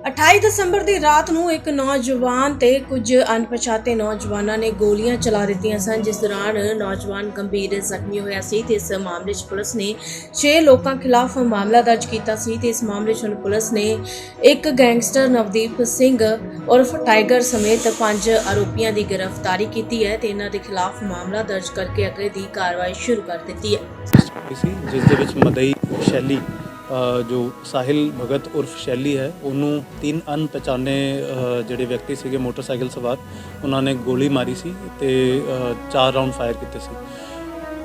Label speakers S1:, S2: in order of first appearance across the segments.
S1: 28 ਦਸੰਬਰ ਦੀ ਰਾਤ ਨੂੰ ਇੱਕ ਨੌਜਵਾਨ ਤੇ ਕੁਝ ਅਣਪਛਾਤੇ ਨੌਜਵਾਨਾਂ ਨੇ ਗੋਲੀਆਂ ਚਲਾ ਦਿੱਤੀਆਂ ਸਨ, ਜਿਸ ਦੌਰਾਨ ਨੌਜਵਾਨ ਗੰਭੀਰ ਜ਼ਖਮੀ ਹੋਇਆ ਸੀ ਤੇ ਇਸ ਮਾਮਲੇ 'ਚ ਪੁਲਿਸ ਨੇ 6 ਲੋਕਾਂ ਖਿਲਾਫ ਮਾਮਲਾ ਦਰਜ ਕੀਤਾ ਸੀ ਤੇ ਇਸ ਮਾਮਲੇ 'ਚ ਪੁਲਿਸ ਨੇ ਇੱਕ ਗੈਂਗਸਟਰ ਨਵਦੀਪ ਸਿੰਘ ਉਰਫ ਟਾਈਗਰ ਸਮੇਤ ਪੰਜ ਆਰੋਪੀਆਂ ਦੀ ਗ੍ਰਿਫਤਾਰੀ ਕੀਤੀ ਹੈ ਤੇ ਇਹਨਾਂ ਦੇ ਖਿਲਾਫ ਮਾਮਲਾ ਦਰਜ ਕਰਕੇ ਅੱਗੇ ਦੀ ਕਾਰਵਾਈ ਸ਼ੁਰੂ ਕਰ ਦਿੱਤੀ ਹੈ।
S2: ਜਿਸ ਦੇ ਵਿੱਚ ਮਦਈ ਸ਼ੈਲੀ ਜੋ ਸਾਹਿਲ ਭਗਤ ਉਰਫ ਸ਼ੈਲੀ ਹੈ, ਉਹਨੂੰ ਤਿੰਨ ਅਣਪਛਾਣੇ ਜਿਹੜੇ ਵਿਅਕਤੀ ਸੀਗੇ ਮੋਟਰਸਾਈਕਲ ਸਵਾਰ, ਉਹਨਾਂ ਨੇ ਗੋਲੀ ਮਾਰੀ ਸੀ ਤੇ ਚਾਰ ਰਾਉਂਡ ਫਾਇਰ ਕੀਤੇ ਸੀ।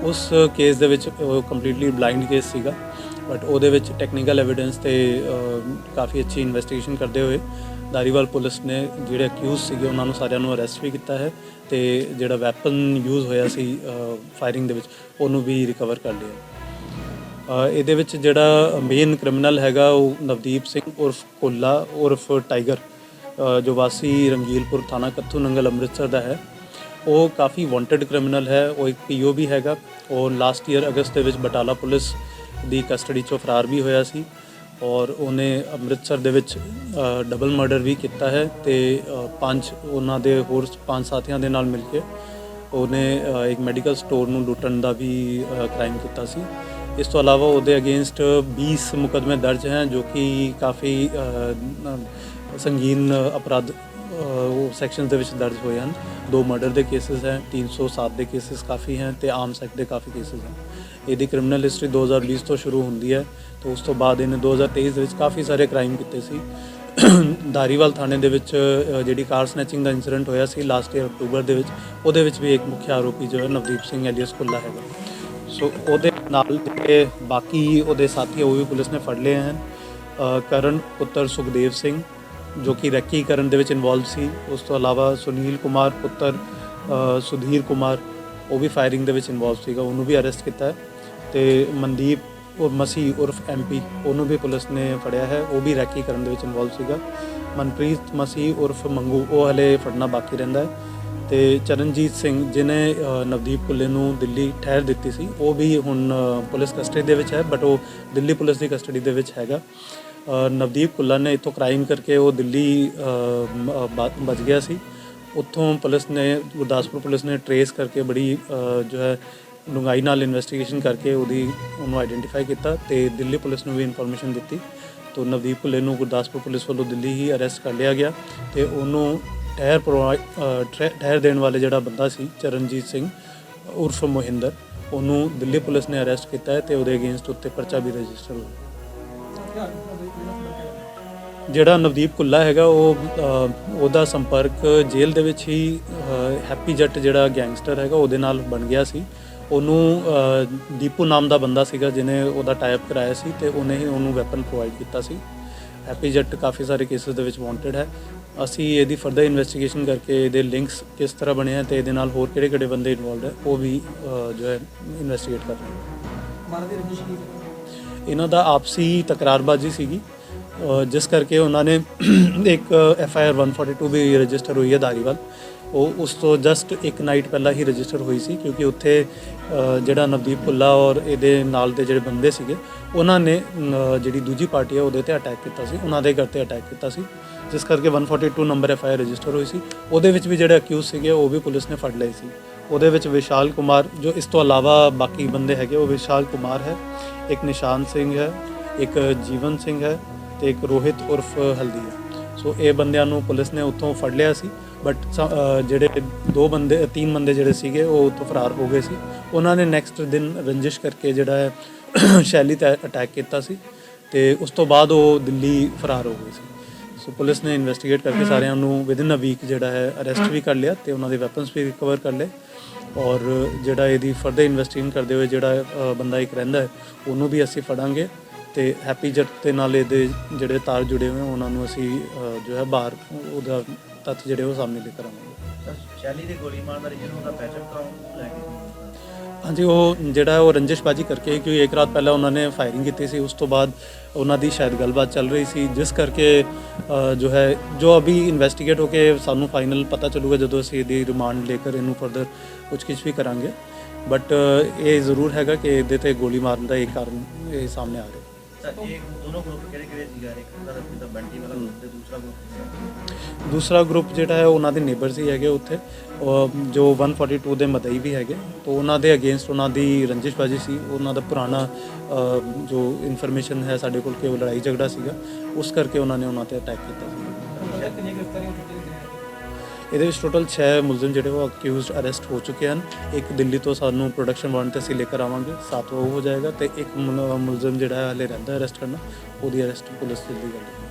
S2: ਉਸ ਕੇਸ ਦੇ ਵਿੱਚ ਕੰਪਲੀਟਲੀ ਬਲਾਈਂਡ ਕੇਸ ਸੀਗਾ ਬਟ ਉਹਦੇ ਵਿੱਚ ਟੈਕਨੀਕਲ ਐਵੀਡੈਂਸ ਤੇ ਕਾਫੀ ਅੱਛੀ ਇਨਵੈਸਟੀਗੇਸ਼ਨ ਕਰਦੇ ਹੋਏ ਦਾਰੀਵਾਲ ਪੁਲਿਸ ਨੇ ਜਿਹੜੇ ਅਕਿਊਜ਼ ਸੀਗੇ, ਉਹਨਾਂ ਨੂੰ ਸਾਰਿਆਂ ਨੂੰ ਅਰੈਸਟ ਵੀ ਕੀਤਾ ਹੈ ਤੇ ਜਿਹੜਾ ਵੈਪਨ ਯੂਜ਼ ਹੋਇਆ ਸੀ ਫਾਇਰਿੰਗ ਦੇ ਵਿੱਚ, ਉਹਨੂੰ ਵੀ ਰਿਕਵਰ ਕਰ ਲਿਆ। ਇਹਦੇ ਵਿੱਚ ਜਿਹੜਾ ਮੇਨ ਕ੍ਰਿਮੀਨਲ ਹੈਗਾ ਉਹ ਨਵਦੀਪ ਸਿੰਘ ਉਰਫ ਕੋਲਾ, ਉਰਫ ਟਾਈਗਰ ਜੋ ਵਾਸੀ ਰੰਗੀਲਪੁਰ ਥਾਣਾ ਕੱਥੂ ਨੰਗਲ ਅੰਮ੍ਰਿਤਸਰ ਦਾ ਹੈ। ਉਹ ਕਾਫੀ ਵਾਂਟਡ ਕ੍ਰਿਮੀਨਲ ਹੈ, ਉਹ ਇੱਕ ਪੀਓ ਵੀ ਹੈਗਾ। ਉਹ ਲਾਸਟ ਈਅਰ ਅਗਸਤ ਦੇ ਵਿੱਚ ਬਟਾਲਾ ਪੁਲਿਸ ਦੀ ਕਸਟਡੀ ਚੋਂ ਫਰਾਰ ਵੀ ਹੋਇਆ ਸੀ ਔਰ ਉਹਨੇ ਅੰਮ੍ਰਿਤਸਰ ਦੇ ਵਿੱਚ ਡਬਲ ਮਰਡਰ ਵੀ ਕੀਤਾ ਹੈ ਤੇ ਪੰਜ ਉਹਨਾਂ ਦੇ ਹੋਰ ਪੰਜ ਸਾਥੀਆਂ ਦੇ ਨਾਲ ਮਿਲ ਕੇ ਉਹਨੇ ਇੱਕ ਮੈਡੀਕਲ ਸਟੋਰ ਨੂੰ ਲੁੱਟਣ ਦਾ ਵੀ ਕ੍ਰਾਈਮ ਕੀਤਾ ਸੀ। ਇਸ ਤੋਂ ਇਲਾਵਾ ਉਹਦੇ ਅਗੇਂਸਟ 20 ਮੁਕਦਮੇ ਦਰਜ ਹੈ, ਜੋ ਕਿ ਕਾਫੀ ਸੰਗੀਨ ਅਪਰਾਧ ਸੈਕਸ਼ਨਸ ਦੇ ਵਿੱਚ ਦਰਜ ਹੋਏ ਹਨ। ਦੋ ਮਰਡਰ ਦੇ ਕੇਸਸ ਹਨ 307 ਦੇ ਕੇਸਸ ਕਾਫੀ ਹੈ ਤੇ ਆਮ ਸੈਕਟ ਦੇ ਕਾਫੀ ਕੇਸਸ ਹਨ। ਇਹਦੀ ਕ੍ਰਿਮੀਨਲ ਹਿਸਟਰੀ 2020 ਤੋਂ ਸ਼ੁਰੂ ਹੁੰਦੀ ਹੈ ਤੇ ਉਸ ਤੋਂ ਬਾਅਦ ਇਹਨੇ 2023 ਦੇ ਵਿੱਚ ਕਾਫੀ ਸਾਰੇ ਕ੍ਰਾਈਮ ਕੀਤੇ ਸੀ। ਦਾਰੀਵਾਲ ਥਾਣੇ ਦੇ ਵਿੱਚ ਜਿਹੜੀ ਕਾਰ ਸਨੈਚਿੰਗ ਦਾ ਇਨਸੀਡੈਂਟ ਹੋਇਆ ਸੀ ਲਾਸਟ ਈਅਰ ਅਕਤੂਬਰ ਦੇ ਵਿੱਚ, ਉਹਦੇ ਵਿੱਚ ਵੀ ਇੱਕ ਮੁੱਖ ਆਰੋਪੀ ਜੋ ਹੈ ਨਵਦੀਪ ਸਿੰਘ ਐਲੀਅਸ ਕੁੱਲਾ ਹੈਗਾ। ਸੋ ਉਹਦੇ ਨਾਲ ਜਿਹੜੇ ਬਾਕੀ ਉਹਦੇ ਸਾਥੀ ਉਹ ਵੀ ਪੁਲਿਸ ਨੇ ਫੜ ਲਏ ਹਨ। ਕਰਨ ਪੁੱਤਰ ਸੁਖਦੇਵ ਸਿੰਘ, ਜੋ ਕਿ ਰੈਕੀ ਕਰਨ ਦੇ ਵਿੱਚ ਇਨਵੋਲਵ ਸੀ। ਉਸ ਤੋਂ ਇਲਾਵਾ ਸੁਨੀਲ ਕੁਮਾਰ ਪੁੱਤਰ ਸੁਧੀਰ ਕੁਮਾਰ, ਉਹ ਵੀ ਫਾਇਰਿੰਗ ਦੇ ਵਿੱਚ ਇਨਵੋਲਵ ਸੀਗਾ। ਉਹਨੂੰ ਵੀ ਅਰੈਸਟ ਕੀਤਾ ਹੈ ਤੇ ਮਨਦੀਪ ਉਹ ਮਸੀਹ ਉਰਫ ਐਮਪੀ ਉਹਨੂੰ ਵੀ ਪੁਲਿਸ ਨੇ ਫੜਿਆ ਹੈ। ਉਹ ਵੀ ਰੈਕੀ ਕਰਨ ਦੇ ਵਿੱਚ ਇਨਵੋਲਵ ਸੀਗਾ। ਮਨਪ੍ਰੀਤ ਮਸੀਹ ਉਰਫ ਮੰਗੂ, ਉਹ ਹਲੇ ਫੜਨਾ ਬਾਕੀ ਰਹਿੰਦਾ ਹੈ। ਤੇ ਚਰਨਜੀਤ ਸਿੰਘ ਜਿਨੇ ਨਵਦੀਪ ਕੁੱਲੇ ਨੂੰ ਦਿੱਲੀ ਠਹਿਰ ਦਿੱਤੀ ਸੀ, ਉਹ ਵੀ ਹੁਣ ਪੁਲਿਸ ਕਸਟਡੀ ਦੇ ਵਿੱਚ ਹੈ ਬਟ ਉਹ ਦਿੱਲੀ ਪੁਲਿਸ ਦੀ ਕਸਟਡੀ ਦੇ ਵਿੱਚ ਹੈਗਾ। ਨਵਦੀਪ ਕੁੱਲਾ ਨੇ ਇਥੋਂ ਕ੍ਰਾਈਮ ਕਰਕੇ ਉਹ ਦਿੱਲੀ ਬਚ ਗਿਆ ਸੀ। ਉੱਥੋਂ ਪੁਲਿਸ ਨੇ, ਗੁਰਦਾਸਪੁਰ ਪੁਲਿਸ ਨੇ ਟਰੇਸ ਕਰਕੇ ਬੜੀ ਜੋ ਹੈ ਡੂੰਘਾਈ ਨਾਲ ਇਨਵੈਸਟੀਗੇਸ਼ਨ ਕਰਕੇ ਉਹਦੀ, ਉਹਨੂੰ ਆਈਡੈਂਟੀਫਾਈ ਕੀਤਾ ਤੇ ਦਿੱਲੀ ਪੁਲਿਸ ਨੂੰ ਵੀ ਇਨਫੋਰਮੇਸ਼ਨ ਦਿੱਤੀ। ਤੋਂ ਨਵਦੀਪ ਭੁੱਲੇ ਨੂੰ ਗੁਰਦਾਸਪੁਰ ਪੁਲਿਸ ਵੱਲੋਂ ਦਿੱਲੀ ਹੀ ਅਰੈਸਟ ਕਰ ਲਿਆ ਗਿਆ ਤੇ ਉਹਨੂੰ ਠਹਿਰ ਪ੍ਰੋਵਾਈਡ ਠਹਿਰ ਦੇਣ ਵਾਲੇ ਜਿਹੜਾ ਬੰਦਾ ਸੀ ਚਰਨਜੀਤ ਸਿੰਘ ਉਰਫ ਮੋਹਿੰਦਰ ਉਹਨੂੰ ਦਿੱਲੀ ਪੁਲਿਸ ਨੇ ਅਰੈਸਟ ਕੀਤਾ ਹੈ ਤੇ ਉਹਦੇ ਅਗੇਂਸਟ ਉੱਤੇ ਪਰਚਾ ਵੀ ਰਜਿਸਟਰ ਹੋਇਆ। ਜਿਹੜਾ ਨਵਦੀਪ ਕੁੱਲਾ ਹੈਗਾ ਉਹ ਉਹਦਾ ਸੰਪਰਕ ਜੇਲ੍ਹ ਦੇ ਵਿੱਚ ਹੀ ਅ, ਹੈਪੀ ਜੱਟ ਜਿਹੜਾ ਗੈਂਗਸਟਰ ਹੈਗਾ ਉਹਦੇ ਨਾਲ ਬਣ ਗਿਆ ਸੀ। ਉਹਨੂੰ ਦੀਪੂ ਨਾਮ ਦਾ ਬੰਦਾ ਸੀਗਾ ਜਿਹਨੇ ਉਹਦਾ ਟਾਈਪ ਕਰਾਇਆ ਸੀ ਤੇ ਉਹਨੇ ਹੀ ਉਹਨੂੰ ਵੈਪਨ ਪ੍ਰੋਵਾਈਡ ਕੀਤਾ ਸੀ। ਹੈਪੀ ਜੱਟ ਕਾਫੀ ਸਾਰੇ ਕੇਸਿਸ ਦੇ ਵਿੱਚ ਵਾਂਟਡ ਹੈ। ਅਸੀਂ ਇਹਦੀ ਫਰਦਰ ਇਨਵੈਸਟੀਗੇਸ਼ਨ ਕਰਕੇ ਇਹਦੇ ਲਿੰਕਸ ਕਿਸ ਤਰ੍ਹਾਂ ਬਣੇ ਆ ਤੇ ਇਹਦੇ ਨਾਲ ਹੋਰ ਕਿਹੜੇ ਕਿਹੜੇ ਬੰਦੇ ਇਨਵੋਲਡ ਹੈ ਉਹ ਵੀ ਜੋ ਹੈ ਇਨਵੈਸਟੀਗੇਟ ਕਰ ਰਹੇ ਹਾਂ? ਇਹਨਾਂ ਦਾ ਆਪਸੀ ਤਕਰਾਰਬਾਜ਼ੀ ਸੀਗੀ। ਜਿਸ ਕਰਕੇ ਉਹਨਾਂ ਨੇ ਇੱਕ ਐਫ ਆਈ ਆਰ 142 ਵੀ ਰਜਿਸਟਰ ਹੋਈ ਹੈ ਧਾਰੀਵਾਲ। ਉਹ ਉਸ ਤੋਂ ਜਸਟ ਇੱਕ ਨਾਈਟ ਪਹਿਲਾਂ ਹੀ ਰਜਿਸਟਰ ਹੋਈ ਸੀ ਕਿਉਂਕਿ ਉੱਥੇ ਜਿਹੜਾ ਨਵਦੀਪ ਭੁੱਲਾ ਔਰ ਇਹਦੇ ਨਾਲ ਦੇ ਜਿਹੜੇ ਬੰਦੇ ਸੀਗੇ ਉਹਨਾਂ ਨੇ ਜਿਹੜੀ ਦੂਜੀ ਪਾਰਟੀ ਹੈ ਉਹਦੇ ਤੇ ਅਟੈਕ ਕੀਤਾ ਸੀ ਉਹਨਾਂ ਦੇ ਘਰ ਤੇ ਅਟੈਕ ਕੀਤਾ ਸੀ। ਜਿਸ ਕਰਕੇ 142 number F I R register ਹੋਈ ਸੀ। ਉਹਦੇ ਵਿੱਚ ਵੀ ਜਿਹੜੇ ਅਕਿਊਜ਼ ਸੀਗੇ, ਉਹ ਵੀ ਪੁਲਿਸ ਨੇ ਫੜ ਲਏ ਸੀ। ਉਹਦੇ ਵਿੱਚ ਵਿਸ਼ਾਲ ਕੁਮਾਰ, ਜੋ ਇਸ ਤੋਂ ਇਲਾਵਾ ਬਾਕੀ ਬੰਦੇ ਹੈਗੇ, ਉਹ ਵਿਸ਼ਾਲ ਕੁਮਾਰ ਹੈ, ਇੱਕ ਨਿਸ਼ਾਨ ਸਿੰਘ ਹੈ, ਇੱਕ ਜੀਵਨ ਸਿੰਘ ਹੈ ਤੇ ਇੱਕ ਰੋਹਿਤ ਉਰਫ ਹਲਦੀ ਹੈ। ਸੋ ਇਹ ਬੰਦਿਆਂ ਨੂੰ ਪੁਲਿਸ ਨੇ ਉੱਥੋਂ ਫੜ ਲਿਆ ਸੀ ਬਟ ਜਿਹੜੇ ਦੋ ਬੰਦੇ, ਤਿੰਨ ਬੰਦੇ ਜਿਹੜੇ ਸੀਗੇ, ਉਹ ਉੱਥੋਂ ਫਰਾਰ ਹੋ ਗਏ ਸੀ। ਉਹਨਾਂ ਨੇ ਨੈਕਸਟ ਦਿਨ ਰੰਜਿਸ਼ ਕਰਕੇ ਜਿਹੜਾ ਹੈ, ਸ਼ੈਲੀ ਤੇ ਅਟੈਕ ਕੀਤਾ ਸੀ ਤੇ ਉਸ ਤੋਂ ਬਾਅਦ ਉਹ ਦਿੱਲੀ ਫਰਾਰ ਹੋ ਗਏ ਸੀ। ਸੋ ਪੁਲਿਸ ਨੇ ਇਨਵੈਸਟੀਗੇਟ ਕਰਕੇ ਸਾਰਿਆਂ ਨੂੰ ਵਿਦਿਨ ਅ ਵੀਕ ਜਿਹੜਾ ਹੈ ਅਰੈਸਟ ਵੀ ਕਰ ਲਿਆ ਤੇ ਉਹਨਾਂ ਦੇ ਵੈਪਨਸ ਵੀ ਰਿਕਵਰ ਕਰ ਲਏ। ਔਰ ਜਿਹੜਾ ਇਹਦੀ ਫਰਦਰ ਇਨਵੈਸਟੀਗੇਸ਼ਨ ਕਰਦੇ ਹੋਏ ਜਿਹੜਾ ਅ, ਬੰਦਾ ਇੱਕ ਰਹਿੰਦਾ ਹੈ ਉਹਨੂੰ ਵੀ ਅਸੀਂ ਫੜਾਂਗੇ ਤੇ ਹੈਪੀ ਜੱਟ ਦੇ ਨਾਲ ਇਹਦੇ ਜਿਹੜੇ ਤਾਰ ਜੁੜੇ ਹੋਏ ਆ, ਉਹਨਾਂ ਨੂੰ ਅਸੀਂ ਅ, ਜੋ ਹੈ ਬਾਹਰ ਉਹਦਾ ਤੱਥ ਜਿਹੜੇ ਉਹ ਸਾਹਮਣੇ ਲੈ ਕਰ ਆਵਾਂਗੇ।
S3: ਤਾਂ ਸ਼ੈਲੀ ਦੇ ਗੋਲੀ ਮਾਰਨ ਦਾ ਰੀਜਨ ਉਹਦਾ ਪੈਚਅਪ ਕਰਾਉਣ ਲੈ ਕੇ।
S2: ਹਾਂਜੀ ਉਹ ਜਿਹੜਾ ਉਹ ਰੰਜਿਸ਼ਬਾਜੀ ਕਰਕੇ ਕਿਉਂਕਿ ਇੱਕ ਰਾਤ ਪਹਿਲਾਂ ਉਹਨਾਂ ਨੇ ਫਾਇਰਿੰਗ ਕੀਤੀ ਸੀ ਉਸ ਤੋਂ ਬਾਅਦ ਉਹਨਾਂ ਦੀ ਸ਼ਾਇਦ ਗੱਲਬਾਤ ਚੱਲ ਰਹੀ ਸੀ ਜਿਸ ਕਰਕੇ ਅ, ਜੋ ਹੈ ਜੋ ਅਭੀ ਇਨਵੈਸਟੀਗੇਟ ਹੋ ਕੇ ਸਾਨੂੰ ਫਾਈਨਲ ਪਤਾ ਚੱਲੂਗਾ ਜਦੋਂ ਅਸੀਂ ਇਹਦੀ ਰਿਮਾਂਡ ਲੈ ਕੇ ਇਹਨੂੰ ਫਰਦਰ ਪੁੱਛਗਿੱਛ ਵੀ ਕਰਾਂਗੇ। ਬਟ ਇਹ ਜ਼ਰੂਰ ਹੈਗਾ ਕਿ ਇਹਦੇ ਤੇ ਗੋਲੀ ਮਾਰਨ ਦਾ ਇਹ ਕਾਰਨ ਇਹ ਸਾਹਮਣੇ ਆ ਰਿਹਾ।
S3: ਤਾਂ ਇਹ ਦੋਨੋਂ ਗਰੁੱਪ ਕਿਹੜੇ ਕਿਹੜੇ ਸੀਗਾ? ਇੱਕ ਤਾਂ ਜਿੱਦਾਂ ਬੰਟੀ ਵਾਲਾ ਗਰੁੱਪ ਤੇ ਦੂਸਰਾ ਗਰੁੱਪ
S2: ਦੂਸਰਾ ਗਰੁੱਪ ਜਿਹੜਾ ਹੈ ਉਹਨਾਂ ਦੇ ਨੇਬਰਸ ਹੀ ਹੈਗੇ ਉੱਥੇ। ਜੋ 142 ਦੇ ਮਦਈ ਵੀ ਹੈਗੇ। ਤੋਂ ਉਹਨਾਂ ਦੇ ਅਗੇਂਸਟ ਉਹਨਾਂ ਦੀ ਰੰਜਿਸ਼ਬਾਜੀ ਸੀ। ਉਹਨਾਂ ਦਾ ਪੁਰਾਣਾ ਜੋ ਇਨਫੋਰਮੇਸ਼ਨ ਹੈ ਸਾਡੇ ਕੋਲ ਕਿ ਉਹ ਲੜਾਈ ਝਗੜਾ ਸੀਗਾ। ਉਸ ਕਰਕੇ ਉਹਨਾਂ ਨੇ ਉਹਨਾਂ ਤੇ ਅਟੈਕ ਕੀਤਾ ਸੀ। ਇਹਦੇ ਵਿੱਚ ਟੋਟਲ 6 ਮੁਲਜ਼ਮ ਜਿਹੜੇ ਉਹ ਅਕਿਊਜ਼ਡ ਅਰੈਸਟ ਹੋ ਚੁੱਕੇ ਹਨ। ਇੱਕ ਦਿੱਲੀ ਤੋਂ ਸਾਨੂੰ ਪ੍ਰੋਡਕਸ਼ਨ ਵਾਰੰਟ ਤੇ ਅਸੀਂ ਲੈ ਕੇ ਆਵਾਂਗੇ, ਸਾਤ ਉਹ ਹੋ ਜਾਏਗਾ ਤੇ ਇੱਕ ਮੁਲ- ਮੁਲਜ਼ਮ ਜਿਹੜਾ ਹੈ ਹਲੇ ਰਹਿੰਦਾ ਅਰੈਸਟ ਕਰਨਾ, ਉਹਦੀ ਅਰੈਸਟ ਪੁਲਿਸ ਜਲਦੀ ਕਰੇਗੀ